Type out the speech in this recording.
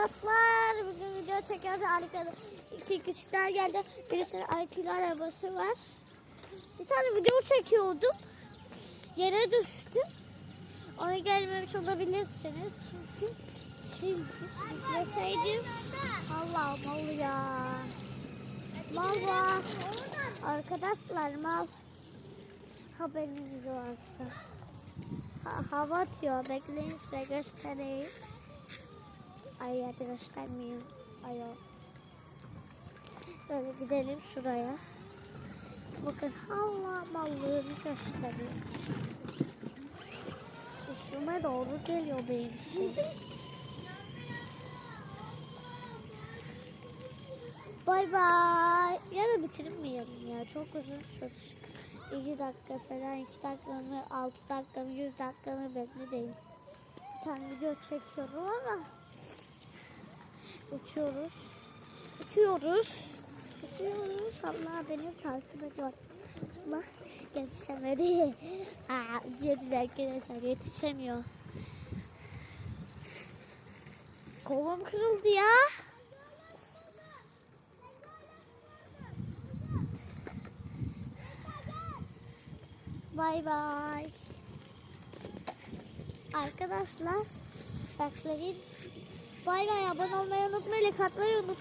arkadaşlar. Bugün video çekiyoruz. Arkada iki kişiler geldi. Birisinin IQ'lu arabası var. Bir tane video çekiyordum. Yere düştü. Ona gelmemiş olabilirsiniz. Çünkü şimdi yükleseydim. Allah mal ya. Mal var. Arkadaşlar mal. Haberiniz varsa. Ha, hava atıyor. Bekleyin size göstereyim. Ay hadi göstermeyeyim. Ay o. Böyle gidelim şuraya. Bakın Allah ballığını gösteriyor. Üstüme doğru geliyor benim ses. Bay bay. Ya da bitirmeyelim ya. Çok uzun sürdü. 2 dakika falan, 2 dakika mı, 6 dakika mı, 100 dakika mı belli değil. Bir tane video çekiyorum ama uçuyoruz. Uçuyoruz. Uçuyoruz. Allah beni takip ediyor. Ama yetişemedi. Aa, uçuyoruz arkadaşlar yetişemiyor. Kolum kırıldı ya. Bay bay. Arkadaşlar bekleyin. Bay bay abone olmayı unutmayın. Like atmayı unutmayın.